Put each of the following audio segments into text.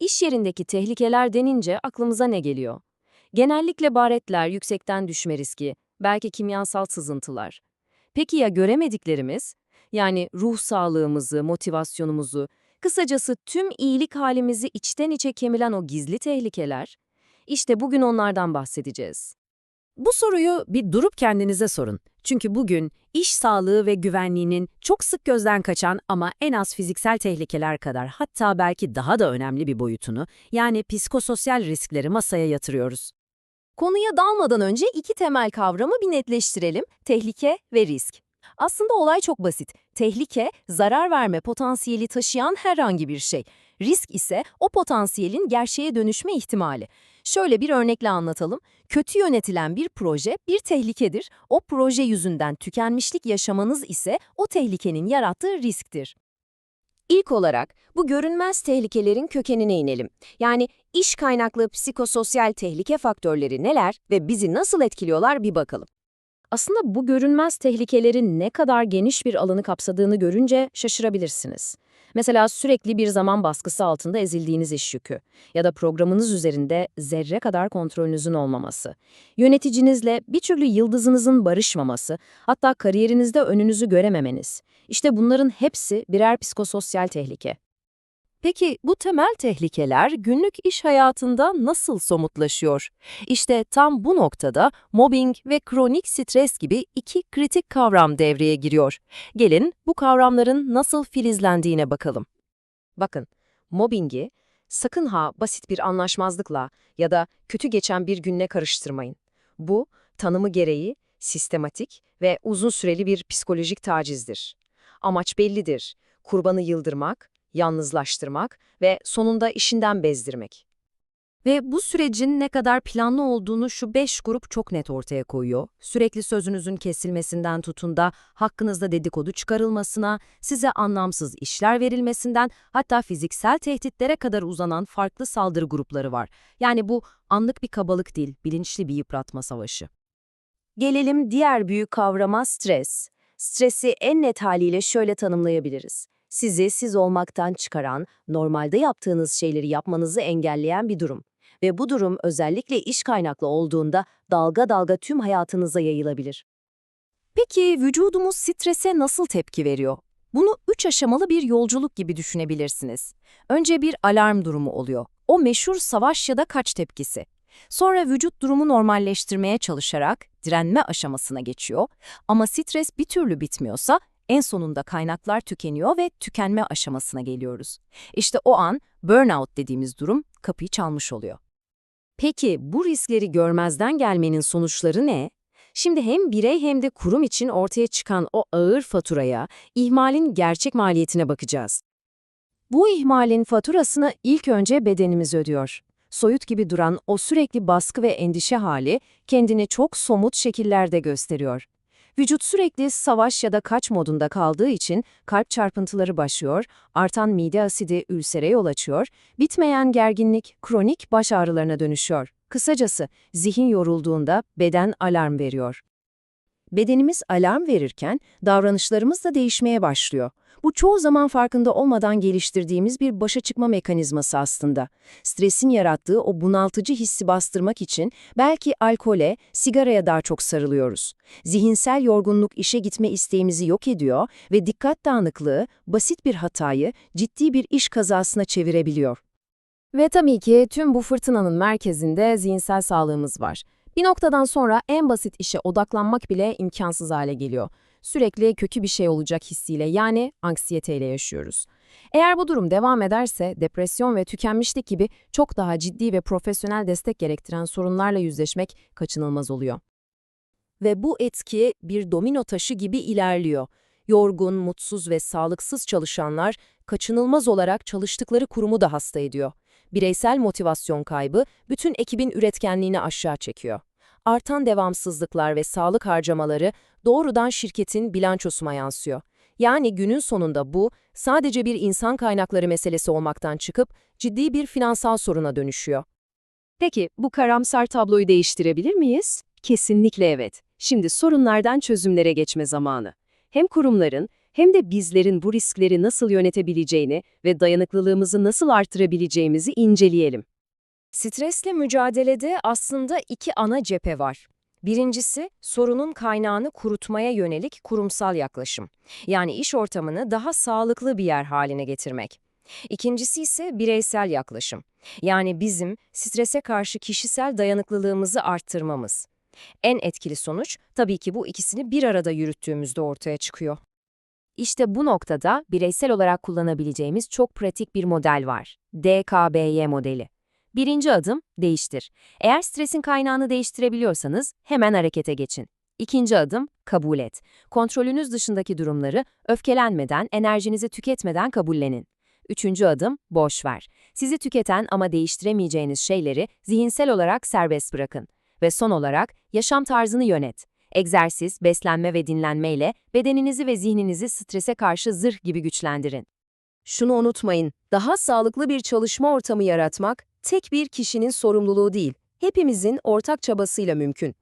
İş yerindeki tehlikeler denince aklımıza ne geliyor? Genellikle baretler, yüksekten düşme riski, belki kimyasal sızıntılar. Peki ya göremediklerimiz? Yani ruh sağlığımızı, motivasyonumuzu, kısacası tüm iyilik halimizi içten içe kemiren o gizli tehlikeler? İşte bugün onlardan bahsedeceğiz. Bu soruyu bir durup kendinize sorun. Çünkü bugün iş sağlığı ve güvenliğinin çok sık gözden kaçan ama en az fiziksel tehlikeler kadar hatta belki daha da önemli bir boyutunu yani psikososyal riskleri masaya yatırıyoruz. Konuya dalmadan önce iki temel kavramı bir netleştirelim. Tehlike ve risk. Aslında olay çok basit. Tehlike, zarar verme potansiyeli taşıyan herhangi bir şey. Risk ise o potansiyelin gerçeğe dönüşme ihtimali. Şöyle bir örnekle anlatalım. Kötü yönetilen bir proje bir tehlikedir. O proje yüzünden tükenmişlik yaşamanız ise o tehlikenin yarattığı risktir. İlk olarak bu görünmez tehlikelerin kökenine inelim. Yani iş kaynaklı psikososyal tehlike faktörleri neler ve bizi nasıl etkiliyorlar bir bakalım. Aslında bu görünmez tehlikelerin ne kadar geniş bir alanı kapsadığını görünce şaşırabilirsiniz. Mesela sürekli bir zaman baskısı altında ezildiğiniz iş yükü ya da programınız üzerinde zerre kadar kontrolünüzün olmaması, yöneticinizle bir türlü yıldızınızın barışmaması, hatta kariyerinizde önünüzü görememeniz. İşte bunların hepsi birer psikososyal tehlike. Peki bu temel tehlikeler günlük iş hayatında nasıl somutlaşıyor? İşte tam bu noktada mobbing ve kronik stres gibi iki kritik kavram devreye giriyor. Gelin bu kavramların nasıl filizlendiğine bakalım. Bakın, mobbingi sakın ha basit bir anlaşmazlıkla ya da kötü geçen bir günle karıştırmayın. Bu, tanımı gereği sistematik ve uzun süreli bir psikolojik tacizdir. Amaç bellidir, kurbanı yıldırmak, yalnızlaştırmak ve sonunda işinden bezdirmek. Ve bu sürecin ne kadar planlı olduğunu şu beş grup çok net ortaya koyuyor. Sürekli sözünüzün kesilmesinden tutun da hakkınızda dedikodu çıkarılmasına, size anlamsız işler verilmesinden hatta fiziksel tehditlere kadar uzanan farklı saldırı grupları var. Yani bu anlık bir kabalık değil, bilinçli bir yıpratma savaşı. Gelelim diğer büyük kavrama stres. Stresi en net haliyle şöyle tanımlayabiliriz sizi siz olmaktan çıkaran, normalde yaptığınız şeyleri yapmanızı engelleyen bir durum. Ve bu durum özellikle iş kaynaklı olduğunda dalga dalga tüm hayatınıza yayılabilir. Peki vücudumuz strese nasıl tepki veriyor? Bunu üç aşamalı bir yolculuk gibi düşünebilirsiniz. Önce bir alarm durumu oluyor. O meşhur savaş ya da kaç tepkisi. Sonra vücut durumu normalleştirmeye çalışarak direnme aşamasına geçiyor. Ama stres bir türlü bitmiyorsa en sonunda kaynaklar tükeniyor ve tükenme aşamasına geliyoruz. İşte o an burnout dediğimiz durum kapıyı çalmış oluyor. Peki bu riskleri görmezden gelmenin sonuçları ne? Şimdi hem birey hem de kurum için ortaya çıkan o ağır faturaya, ihmalin gerçek maliyetine bakacağız. Bu ihmalin faturasını ilk önce bedenimiz ödüyor. Soyut gibi duran o sürekli baskı ve endişe hali kendini çok somut şekillerde gösteriyor. Vücut sürekli savaş ya da kaç modunda kaldığı için kalp çarpıntıları başlıyor, artan mide asidi ülsere yol açıyor, bitmeyen gerginlik kronik baş ağrılarına dönüşüyor. Kısacası zihin yorulduğunda beden alarm veriyor. Bedenimiz alarm verirken davranışlarımız da değişmeye başlıyor. Bu çoğu zaman farkında olmadan geliştirdiğimiz bir başa çıkma mekanizması aslında. Stresin yarattığı o bunaltıcı hissi bastırmak için belki alkole, sigaraya daha çok sarılıyoruz. Zihinsel yorgunluk işe gitme isteğimizi yok ediyor ve dikkat dağınıklığı basit bir hatayı ciddi bir iş kazasına çevirebiliyor. Ve tabii ki tüm bu fırtınanın merkezinde zihinsel sağlığımız var. Bir noktadan sonra en basit işe odaklanmak bile imkansız hale geliyor sürekli kötü bir şey olacak hissiyle yani anksiyeteyle yaşıyoruz. Eğer bu durum devam ederse depresyon ve tükenmişlik gibi çok daha ciddi ve profesyonel destek gerektiren sorunlarla yüzleşmek kaçınılmaz oluyor. Ve bu etki bir domino taşı gibi ilerliyor. Yorgun, mutsuz ve sağlıksız çalışanlar kaçınılmaz olarak çalıştıkları kurumu da hasta ediyor. Bireysel motivasyon kaybı bütün ekibin üretkenliğini aşağı çekiyor artan devamsızlıklar ve sağlık harcamaları doğrudan şirketin bilançosuna yansıyor. Yani günün sonunda bu sadece bir insan kaynakları meselesi olmaktan çıkıp ciddi bir finansal soruna dönüşüyor. Peki bu karamsar tabloyu değiştirebilir miyiz? Kesinlikle evet. Şimdi sorunlardan çözümlere geçme zamanı. Hem kurumların hem de bizlerin bu riskleri nasıl yönetebileceğini ve dayanıklılığımızı nasıl artırabileceğimizi inceleyelim. Stresle mücadelede aslında iki ana cephe var. Birincisi, sorunun kaynağını kurutmaya yönelik kurumsal yaklaşım. Yani iş ortamını daha sağlıklı bir yer haline getirmek. İkincisi ise bireysel yaklaşım. Yani bizim strese karşı kişisel dayanıklılığımızı arttırmamız. En etkili sonuç tabii ki bu ikisini bir arada yürüttüğümüzde ortaya çıkıyor. İşte bu noktada bireysel olarak kullanabileceğimiz çok pratik bir model var. DKBY modeli. Birinci adım, değiştir. Eğer stresin kaynağını değiştirebiliyorsanız hemen harekete geçin. İkinci adım, kabul et. Kontrolünüz dışındaki durumları öfkelenmeden, enerjinizi tüketmeden kabullenin. Üçüncü adım, boş ver. Sizi tüketen ama değiştiremeyeceğiniz şeyleri zihinsel olarak serbest bırakın. Ve son olarak, yaşam tarzını yönet. Egzersiz, beslenme ve dinlenmeyle bedeninizi ve zihninizi strese karşı zırh gibi güçlendirin. Şunu unutmayın, daha sağlıklı bir çalışma ortamı yaratmak tek bir kişinin sorumluluğu değil, hepimizin ortak çabasıyla mümkün.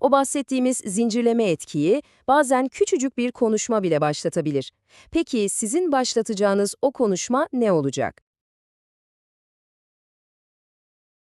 O bahsettiğimiz zincirleme etkiyi bazen küçücük bir konuşma bile başlatabilir. Peki sizin başlatacağınız o konuşma ne olacak?